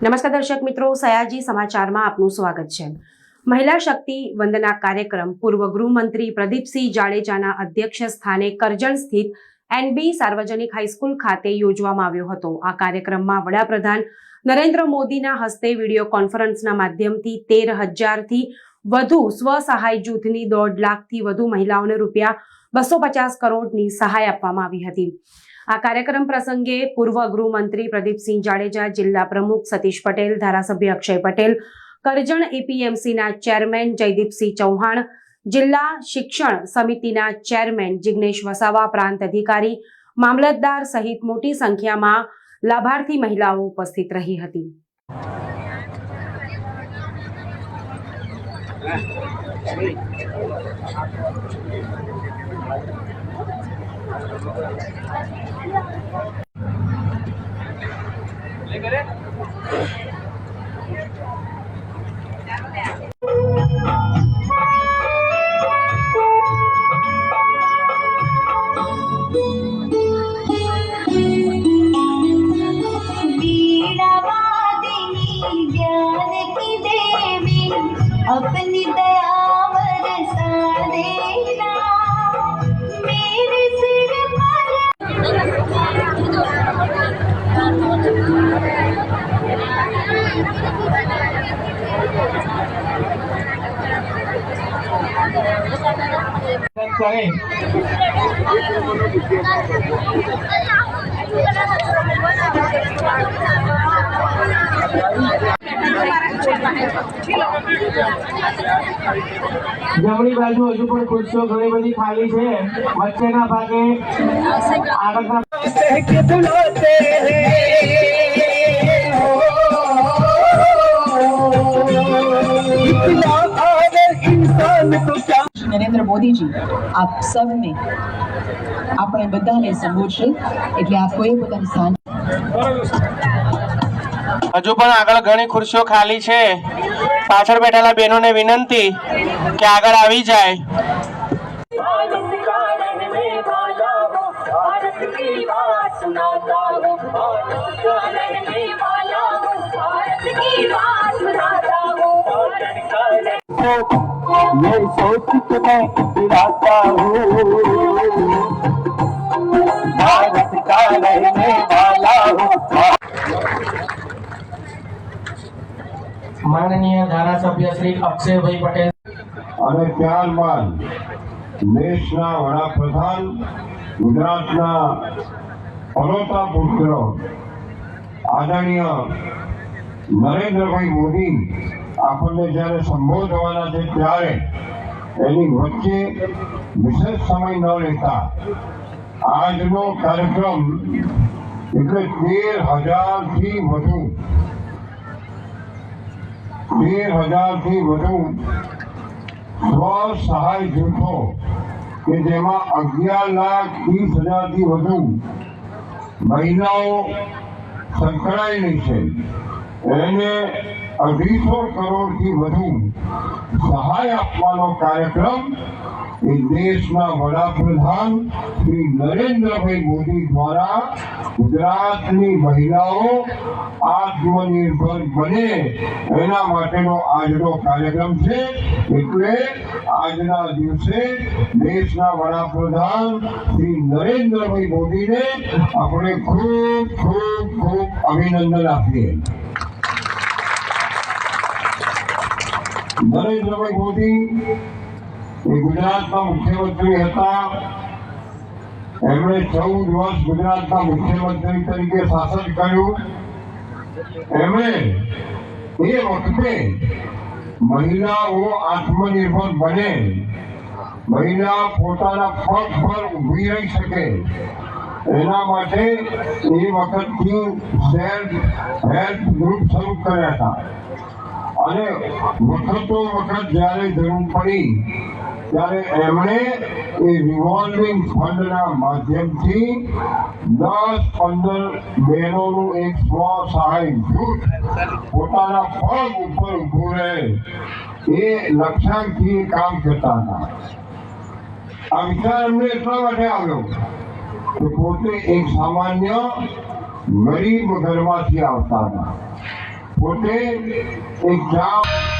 નમસ્કાર દર્શક મિત્રો, સયાજી સમાચારમાં આપનું સ્વાગત છે. મહિલા શક્તિ વંદના કાર્યક્રમ પૂર્વ ગૃહમંત્રી પ્રદીપસિંહ જાડેજાના અધ્યક્ષ સ્થાને કરજણ સ્થિત એનબી સાર્વજનિક હાઈસ્કૂલ ખાતે યોજવામાં આવ્યો હતો. આ કાર્યક્રમમાં વડાપ્રધાન નરેન્દ્ર મોદીના હસ્તે વીડિયો કોન્ફરન્સના માધ્યમથી તેર હજારથી વધુ સ્વસહાય જૂથની દોઢ લાખથી વધુ મહિલાઓને રૂપિયા બસો પચાસ કરોડની સહાય આપવામાં આવી હતી. આ કાર્યક્રમ પ્રસંગે પૂર્વ ગૃહમંત્રી પ્રદીપસિંહ જાડેજા, જિલ્લા પ્રમુખ સતીશ પટેલ, ધારાસભ્ય અક્ષય પટેલ, કરજણ એપીએમસીના ચેરમેન જયદીપસિંહ ચૌહાણ, જિલ્લા શિક્ષણ સમિતિના ચેરમેન જિગ્નેશ વસાવા, પ્રાંત અધિકારી, મામલતદાર સહિત મોટી સંખ્યામાં લાભાર્થી મહિલાઓ ઉપસ્થિત રહી હતી. લે કરે કરે જમણી બાજુ હજુ પણ ખુરશીઓ ઘણી બધી ખાલી છે વચ્ચેના ભાગે આગળના નરેન્દ્ર મોદીજી આપ સૌને આપણે બધાને સંબોધશે. એટલે આ કોઈ પોતાનું સ્થાન હજુ પણ આગળ ઘણી ખુરશીઓ ખાલી છે. પાછળ બેઠેલા બહેનોને વિનંતી કે આગળ આવી જાય. ये सोच के मैं दिलाता हूँ भारत का रहने वाला हूँ માનનીય ધારાસભ્ય શ્રી અક્ષયભાઈ પટેલ અને ત્યારબાદ દેશના વડાપ્રધાન ગુજરાતના પનોતા પુત્ર આદરણીય નરેન્દ્રભાઈ મોદી આપણને જ્યારે સંબોધવાના છે ત્યારે એની વચ્ચે વિશેષ સમય ન લેતા આજનો કાર્યક્રમ એટલે તેર હજારથી વધુ, તેર હજારથી વધુ સ્વ સહાય જૂથો કે જેમાં અગિયાર લાખ ત્રીસ હજારથી વધુ મહિલાઓ સંકળાયેલી છે. એને અઢીસો કરોડથી વધુ સહાય આપવાનો કાર્યક્રમ એ દેશના વડાપ્રધાન શ્રી નરેન્દ્રભાઈ મોદી દ્વારા ગુજરાતની મહિલાઓ આત્મનિર્ભર બને એના માટેનો આજનો કાર્યક્રમ છે. એટલે આજના દિવસે દેશના વડાપ્રધાન શ્રી નરેન્દ્રભાઈ મોદીને આપણે ખૂબ ખૂબ ખૂબ અભિનંદન આપીએ. નરેન્દ્રભાઈ મોદી એ ગુજરાતના મુખ્યમંત્રી હતા. એમણે ચૌદ વર્ષ ગુજરાતના મુખ્યમંત્રી તરીકે શાસન કર્યું. એમણે એ વખતે મહિલાઓ આત્મનિર્ભર બને. મહિલા પોતાના પગ પર ઊભી રહી શકે. એના માટે એ વખતથી સેલ્ફ હેલ્પ ગ્રુપ શરૂ કર્યા હતા. અને વખતો વખત જ્યારે જરૂર પડી, ત્યારે એમણે એ રિવોલ્વિંગ ફંડના માધ્યમથી દસ પંદર બહેનોનું એક સ્વ સહાય જૂથ પોતાના પગ ઉપર ઊભું રહે, એ લક્ષ્યાંકથી કામ કરતા હતા. આ વિચાર એમને એટલા માટે આવ્યો કે પોતે એક સામાન્ય ગરીબ ઘરમાંથી આવતા હતા. પોતે એક ગામ